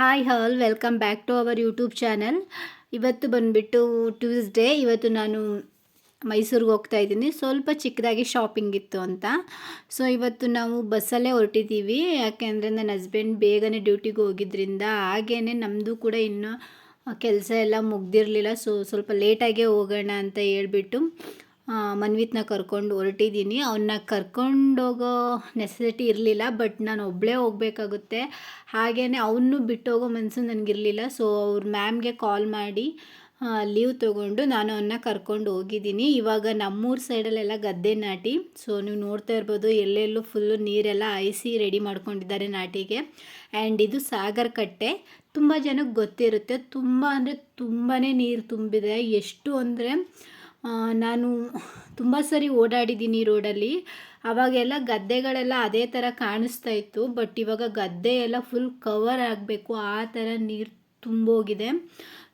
Hi all welcome back to our YouTube channel ಇವತ್ತು ಬಂದುಬಿಟ್ಟು Tuesday ಇವತ್ತು ನಾನು ಮೈಸೂರಿಗೆ ಹೋಗ್ತಾ ಇದ್ದೀನಿ. ಸ್ವಲ್ಪ ಚಿಕ್ಕದಾಗಿ ಶಾಪಿಂಗ್ ಇತ್ತು ಅಂತ. ಸೊ ಇವತ್ತು ನಾವು ಬಸ್ಸಲ್ಲೇ ಹೊರಟಿದ್ದೀವಿ. ಯಾಕೆಂದರೆ ನನ್ನ ಹಸ್ಬೆಂಡ್ ಬೇಗನೆ ಡ್ಯೂಟಿಗೆ ಹೋಗಿದ್ದರಿಂದ ಹಾಗೇ ನಮ್ಮದು ಕೂಡ ಇನ್ನೂ ಕೆಲಸ ಎಲ್ಲ ಮುಗ್ದಿರಲಿಲ್ಲ. ಸೊ ಸ್ವಲ್ಪ ಲೇಟಾಗೇ ಹೋಗೋಣ ಅಂತ ಹೇಳ್ಬಿಟ್ಟು ಮನ್ವಿತ್ನ ಕರ್ಕೊಂಡು ಹೊರಟಿದ್ದೀನಿ. ಅವನ್ನ ಕರ್ಕೊಂಡೋಗೋ ನೆಸೆಸಿಟಿ ಇರಲಿಲ್ಲ ಬಟ್ ನಾನು ಒಬ್ಬಳೇ ಹೋಗಬೇಕಾಗುತ್ತೆ. ಹಾಗೇ ಅವನು ಬಿಟ್ಟೋಗೋ ಮನಸ್ಸು ನನಗಿರಲಿಲ್ಲ ಸೊ ಅವ್ರ ಮ್ಯಾಮ್ಗೆ ಕಾಲ್ ಮಾಡಿ ಲೀವ್ ತೊಗೊಂಡು ನಾನು ಅವನ್ನ ಕರ್ಕೊಂಡು ಹೋಗಿದ್ದೀನಿ. ಇವಾಗ ನಮ್ಮೂರು ಸೈಡಲ್ಲೆಲ್ಲ ಗದ್ದೆ ನಾಟಿ ಸೊ ನೀವು ನೋಡ್ತಾ ಇರ್ಬೋದು ಎಲ್ಲೆಲ್ಲೂ ಫುಲ್ಲು ನೀರೆಲ್ಲ ಐಸಿ ರೆಡಿ ಮಾಡ್ಕೊಂಡಿದ್ದಾರೆ ನಾಟಿಗೆ. ಆ್ಯಂಡ್ ಇದು ಸಾಗರ್ ಕಟ್ಟೆ. ತುಂಬ ಜನಕ್ಕೆ ಗೊತ್ತಿರುತ್ತೆ, ತುಂಬ ಅಂದರೆ ತುಂಬಾ ನೀರು ತುಂಬಿದೆ. ಎಷ್ಟು ಅಂದರೆ ನಾನು ತುಂಬ ಸರಿ ಓಡಾಡಿದ್ದೀನಿ ರೋಡಲ್ಲಿ. ಅವಾಗೆಲ್ಲ ಗದ್ದೆಗಳೆಲ್ಲ ಅದೇ ಥರ ಕಾಣಿಸ್ತಾ ಇತ್ತು, ಬಟ್ ಇವಾಗ ಗದ್ದೆ ಎಲ್ಲ ಫುಲ್ ಕವರ್ ಆಗಬೇಕು, ಆ ಥರ ನೀರು ತುಂಬೋಗಿದೆ.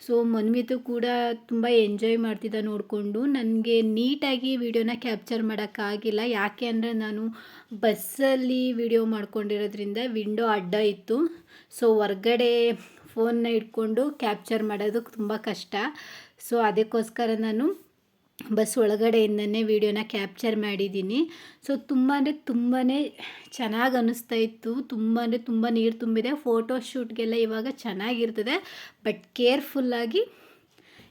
ಸೊ ಮನ್ವಿತು ಕೂಡ ತುಂಬ ಎಂಜಾಯ್ ಮಾಡ್ತಿದ್ದ ನೋಡಿಕೊಂಡು. ನನಗೆ ನೀಟಾಗಿ ವಿಡಿಯೋನ ಕ್ಯಾಪ್ಚರ್ ಮಾಡೋಕ್ಕಾಗಿಲ್ಲ ಯಾಕೆ ಅಂದರೆ ನಾನು ಬಸ್ಸಲ್ಲಿ ವಿಡಿಯೋ ಮಾಡ್ಕೊಂಡಿರೋದ್ರಿಂದ ವಿಂಡೋ ಅಡ್ಡ ಇತ್ತು. ಸೊ ಹೊರ್ಗಡೆ ಫೋನ್ನ ಇಟ್ಕೊಂಡು ಕ್ಯಾಪ್ಚರ್ ಮಾಡೋದು ತುಂಬ ಕಷ್ಟ. ಸೊ ಅದಕ್ಕೋಸ್ಕರ ನಾನು ಬಸ್ ಒಳಗಡೆಯಿಂದನೇ ವೀಡಿಯೋನ ಕ್ಯಾಪ್ಚರ್ ಮಾಡಿದ್ದೀನಿ. ಸೊ, ತುಂಬ ಅಂದರೆ ತುಂಬಾ ಚೆನ್ನಾಗಿ ಅನ್ನಿಸ್ತಾ ಇತ್ತು. ತುಂಬ ಅಂದರೆ ತುಂಬ ನೀರು ತುಂಬಿದೆ. ಫೋಟೋ ಶೂಟ್ಗೆಲ್ಲ ಇವಾಗ ಚೆನ್ನಾಗಿರ್ತದೆ. ಬಟ್ ಕೇರ್ಫುಲ್ಲಾಗಿ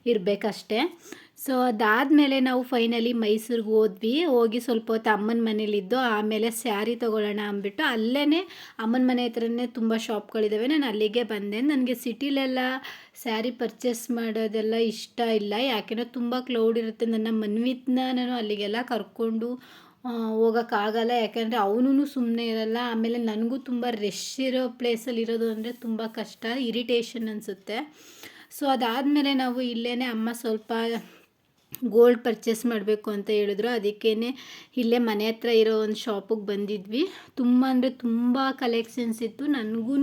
ಇರಬೇಕಷ್ಟೇ. ಸೊ ಅದಾದಮೇಲೆ ನಾವು ಫೈನಲಿ ಮೈಸೂರಿಗೆ ಹೋದ್ವಿ. ಹೋಗಿ ಸ್ವಲ್ಪ ಹೊತ್ತು ಅಮ್ಮನ ಮನೇಲಿದ್ದು, ಆಮೇಲೆ ಸ್ಯಾರಿ ತೊಗೊಳ್ಳೋಣ ಅಂದ್ಬಿಟ್ಟು ಅಲ್ಲೇ ಅಮ್ಮನ ಮನೆ ಹತ್ರನೇ ತುಂಬ ಶಾಪ್ಗಳಿದ್ದಾವೆ ನಾನು ಅಲ್ಲಿಗೆ ಬಂದೆ. ನನಗೆ ಸಿಟಿಲೆಲ್ಲ ಸ್ಯಾರಿ ಪರ್ಚೇಸ್ ಮಾಡೋದೆಲ್ಲ ಇಷ್ಟ ಇಲ್ಲ. ಯಾಕೆಂದರೆ ತುಂಬ ಕ್ಲೌಡ್ ಇರುತ್ತೆ. ನನ್ನ ಮನ್ವಿತ್ನ ನಾನು ಅಲ್ಲಿಗೆಲ್ಲ ಕರ್ಕೊಂಡು ಹೋಗೋಕ್ಕಾಗಲ್ಲ. ಯಾಕೆಂದರೆ ಅವನು ಸುಮ್ಮನೆ ಇರಲ್ಲ. ಆಮೇಲೆ ನನಗೂ ತುಂಬ ರಶ್ ಇರೋ ಪ್ಲೇಸಲ್ಲಿ ಇರೋದು ಅಂದರೆ ತುಂಬ ಕಷ್ಟ ಇರಿಟೇಷನ್ ಅನಿಸುತ್ತೆ. ಸೊ ಅದಾದಮೇಲೆ ನಾವು ಇಲ್ಲೇ ಅಮ್ಮ ಸ್ವಲ್ಪ ಗೋಲ್ಡ್ ಪರ್ಚೇಸ್ ಮಾಡಬೇಕು ಅಂತ ಹೇಳಿದ್ರು. ಅದಕ್ಕೇ ಇಲ್ಲೇ ಮನೆ ಹತ್ರ ಇರೋ ಒಂದು ಶಾಪಿಗೆ ಬಂದಿದ್ವಿ. ತುಂಬ ಅಂದರೆ ತುಂಬ ಕಲೆಕ್ಷನ್ಸ್ ಇತ್ತು. ನನಗೂ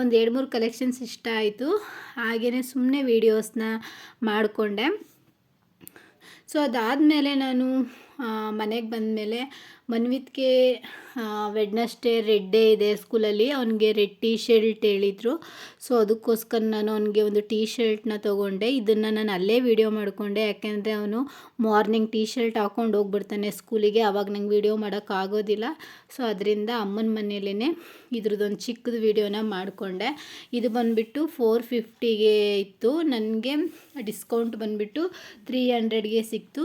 ಒಂದು ಎರಡು ಮೂರು ಕಲೆಕ್ಷನ್ಸ್ ಇಷ್ಟ ಆಯಿತು. ಹಾಗೆಯೇ ಸುಮ್ಮನೆ ವೀಡಿಯೋಸ್ನ ಮಾಡಿಕೊಂಡೆ. ಸೊ ಅದಾದಮೇಲೆ ನಾನು ಮನೆಗೆ ಬಂದಮೇಲೆ ಮನ್ವಿತ್ಗೆ ವೆಡ್ನಸ್ಡೇ ರೆಡ್ ಡೇ ಇದೆ ಸ್ಕೂಲಲ್ಲಿ ಅವನಿಗೆ ರೆಡ್ ಟೀ ಶರ್ಟ್ ಹೇಳಿದರು. ಸೊ ಅದಕ್ಕೋಸ್ಕರ ನಾನು ಅವನಿಗೆ ಒಂದು ಟೀ ಶರ್ಟ್ನ ತೊಗೊಂಡೆ. ಇದನ್ನು ನಾನು ಅಲ್ಲೇ ವೀಡಿಯೋ ಮಾಡಿಕೊಂಡೆ. ಯಾಕೆಂದರೆ ಅವನು ಮಾರ್ನಿಂಗ್ ಟೀ ಶರ್ಟ್ ಹಾಕ್ಕೊಂಡು ಹೋಗ್ಬಿಡ್ತಾನೆ ಸ್ಕೂಲಿಗೆ ಆವಾಗ ನಂಗೆ ವೀಡಿಯೋ ಮಾಡೋಕ್ಕಾಗೋದಿಲ್ಲ ಸೊ ಅದರಿಂದ ಅಮ್ಮನ ಮನೆಯಲ್ಲೇ ಇದ್ರದ್ದೊಂದು ಚಿಕ್ಕದು ವೀಡಿಯೋನ ಮಾಡಿಕೊಂಡೆ. ಇದು ಬಂದುಬಿಟ್ಟು ಫೋರ್ ಫಿಫ್ಟಿಗೆ ಇತ್ತು. ನನಗೆ ಡಿಸ್ಕೌಂಟ್ ಬಂದುಬಿಟ್ಟು ತ್ರೀ ಹಂಡ್ರೆಡ್ಗೆ ಸಿಕ್ತು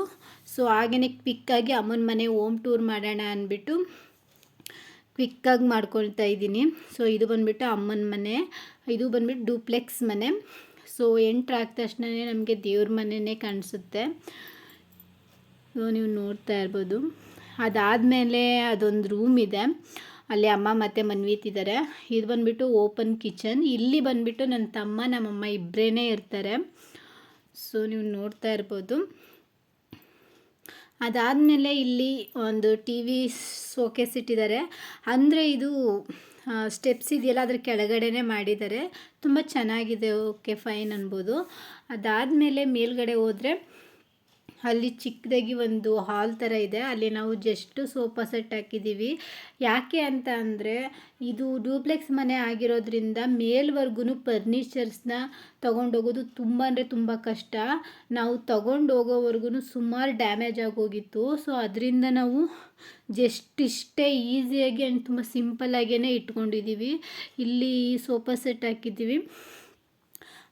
ಸೊ ಹಾಗೆಯೇ ಕ್ವಿಕ್ಕಾಗಿ ಅಮ್ಮನ ಮನೆ ಹೋಮ್ ಟೂರ್ ಮಾಡೋಣ ಅಂದ್ಬಿಟ್ಟು ಕ್ವಿಕ್ಕಾಗಿ ಮಾಡ್ಕೊಳ್ತಾ ಇದ್ದೀನಿ. ಸೊ ಇದು ಬಂದುಬಿಟ್ಟು ಅಮ್ಮನ ಮನೆ. ಇದು ಬಂದುಬಿಟ್ಟು ಡೂಪ್ಲೆಕ್ಸ್ ಮನೆ. ಸೊ ಎಂಟ್ರ್ ಆದ ತಕ್ಷಣ ನಮಗೆ ದೇವ್ರ ಮನೆಯೇ ಕಾಣಿಸುತ್ತೆ. ಸೊ ನೀವು ನೋಡ್ತಾ ಇರ್ಬೋದು. ಅದಾದಮೇಲೆ ಅದೊಂದು ರೂಮ್ ಇದೆ. ಅಲ್ಲಿ ಅಮ್ಮ ಮತ್ತು ಮನ್ವೀತಿದ್ದಾರೆ ಇದು ಬಂದುಬಿಟ್ಟು ಓಪನ್ ಕಿಚನ್ ಇಲ್ಲಿ ಬಂದುಬಿಟ್ಟು ನನ್ನ ತಮ್ಮ, ನಮ್ಮಮ್ಮ ಇಬ್ಬರೇ ಇರ್ತಾರೆ. ಸೊ ನೀವು ನೋಡ್ತಾ ಇರ್ಬೋದು. ಅದಾದಮೇಲೆ ಇಲ್ಲಿ ಒಂದು ಟಿ ವಿ ಸೋಕೇಸ್ ಇಟ್ಟಿದ್ದಾರೆ. ಅಂದರೆ ಇದು ಸ್ಟೆಪ್ಸ್ ಇದೆಯಲ್ಲ, ಅದ್ರ ಕೆಳಗಡೆನೇ ಮಾಡಿದ್ದಾರೆ. ತುಂಬ ಚೆನ್ನಾಗಿದೆ ಓಕೆ ಫೈನ್ ಅನ್ಬೋದು. ಅದಾದಮೇಲೆ ಮೇಲ್ಗಡೆ ಹೋದರೆ ಅಲ್ಲಿ ಚಿಕ್ಕದಾಗಿ ಒಂದು ಹಾಲ್ ಥರ ಇದೆ. ಅಲ್ಲಿ ನಾವು ಜಸ್ಟ್ ಸೋಫಾ ಸೆಟ್ ಹಾಕಿದ್ದೀವಿ. ಯಾಕೆ ಅಂತ ಅಂದರೆ, ಇದು ಡೂಪ್ಲೆಕ್ಸ್ ಮನೆ ಆಗಿರೋದ್ರಿಂದ ಮೇಲ್ವರ್ಗು ಫರ್ನಿಚರ್ಸ್ನ ತೊಗೊಂಡೋಗೋದು ತುಂಬ ಅಂದರೆ ತುಂಬ ಕಷ್ಟ. ನಾವು ತೊಗೊಂಡೋಗೋವರೆಗೂ ಸುಮಾರು ಡ್ಯಾಮೇಜ್ ಆಗೋಗಿತ್ತು. ಸೊ, ಅದರಿಂದ ನಾವು ಜಸ್ಟ್ ಇಷ್ಟೇ ಈಸಿಯಾಗಿ ಆ್ಯಂಡ್ ತುಂಬ ಸಿಂಪಲ್ಲಾಗೇ ಇಟ್ಕೊಂಡಿದ್ದೀವಿ. ಇಲ್ಲಿ ಸೋಫಾ ಸೆಟ್ ಹಾಕಿದ್ದೀವಿ.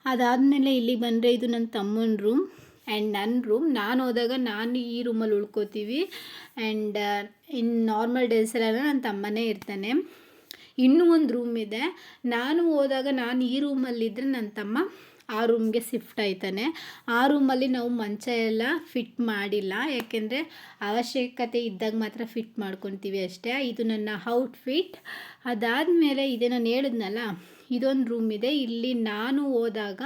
ಅದಾದಮೇಲೆ ಇಲ್ಲಿಗೆ ಬಂದರೆ ಇದು ನನ್ನ ತಮ್ಮನ ರೂಮ್. ಆ್ಯಂಡ್ ನನ್ನ ರೂಮ್ ನಾನು ಹೋದಾಗ ನಾನು ಈ ರೂಮಲ್ಲಿ ಉಳ್ಕೋತೀವಿ. ಆ್ಯಂಡ್ ಇನ್ನು ನಾರ್ಮಲ್ ಡೇಸಲ್ಲೆಲ್ಲ ನನ್ನ ತಮ್ಮನೇ ಇರ್ತಾನೆ. ಇನ್ನೂ ಒಂದು ರೂಮ್ ಇದೆ. ನಾನು ಹೋದಾಗ ನಾನು ಈ ರೂಮಲ್ಲಿದ್ದರೆ ನನ್ನ ತಮ್ಮ ಆ ರೂಮ್ಗೆ ಶಿಫ್ಟ್ ಆಯ್ತಾನೆ. ಆ ರೂಮಲ್ಲಿ ನಾವು ಮಂಚ ಎಲ್ಲ ಫಿಟ್ ಮಾಡಿಲ್ಲ. ಯಾಕೆಂದರೆ ಅವಶ್ಯಕತೆ ಇದ್ದಾಗ ಮಾತ್ರ ಫಿಟ್ ಮಾಡ್ಕೊತೀವಿ ಅಷ್ಟೇ. ಇದು ನನ್ನ ಔಟ್ಫಿಟ್ ಅದಾದಮೇಲೆ ಇದೇ ನಾನು ಹೇಳಿದ್ನಲ್ಲ ಇದೊಂದು ರೂಮ್ ಇದೆ. ಇಲ್ಲಿ ನಾನು ಹೋದಾಗ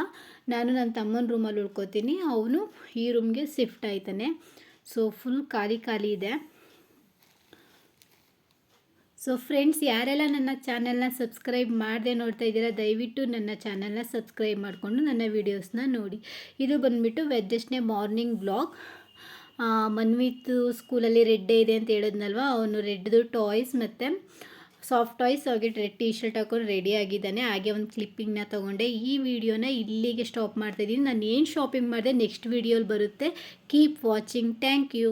ನಾನು ನನ್ನ ತಮ್ಮನ ರೂಮಲ್ಲಿ ಉಳ್ಕೋತೀನಿ. ಅವನು ಈ ರೂಮ್ಗೆ ಶಿಫ್ಟ್ ಆಯ್ತಾನೆ. ಸೊ ಫುಲ್ ಖಾಲಿ ಖಾಲಿ ಇದೆ. ಸೊ ಫ್ರೆಂಡ್ಸ್ ಯಾರೆಲ್ಲ ನನ್ನ ಚಾನಲ್ನ ಸಬ್ಸ್ಕ್ರೈಬ್ ಮಾಡದೆ ನೋಡ್ತಾ ಇದ್ದೀರಾ, ದಯವಿಟ್ಟು ನನ್ನ ಚಾನಲ್ನ ಸಬ್ಸ್ಕ್ರೈಬ್ ಮಾಡಿಕೊಂಡು ನನ್ನ ವೀಡಿಯೋಸ್ನ ನೋಡಿ. ಇದು ಬಂದುಬಿಟ್ಟು ವೆಜ್ಜಸ್ಟ್ನೇ ಮಾರ್ನಿಂಗ್ ಬ್ಲಾಗ್ ಮನ್ವಿತ್ತು ಸ್ಕೂಲಲ್ಲಿ ರೆಡ್ಡೇ ಇದೆ ಅಂತ ಹೇಳಿದ್ನಲ್ವ? ಅವನು ರೆಡ್ದು ಟಾಯ್ಸ್ ಮತ್ತು ಸಾಫ್ಟ್ ಟಾಯ್ಸ್ ಹಾಗೆ ಟೀ ಶರ್ಟ್ ಹಾಕೊಂಡು ರೆಡಿ ಆಗಿದ್ದಾನೆ. ಹಾಗೆ ಒಂದು ಕ್ಲಿಪ್ಪಿಂಗ್ನ ತೊಗೊಂಡೆ. ಈ ವಿಡಿಯೋನ ಇಲ್ಲಿಗೆ ಸ್ಟಾಪ್ ಮಾಡ್ತಾಯಿದ್ದೀನಿ ನಾನು ಏನು ಶಾಪಿಂಗ್ ಮಾಡಿದೆ ನೆಕ್ಸ್ಟ್ ವಿಡಿಯೋಲಿ ಬರುತ್ತೆ. Keep watching thank you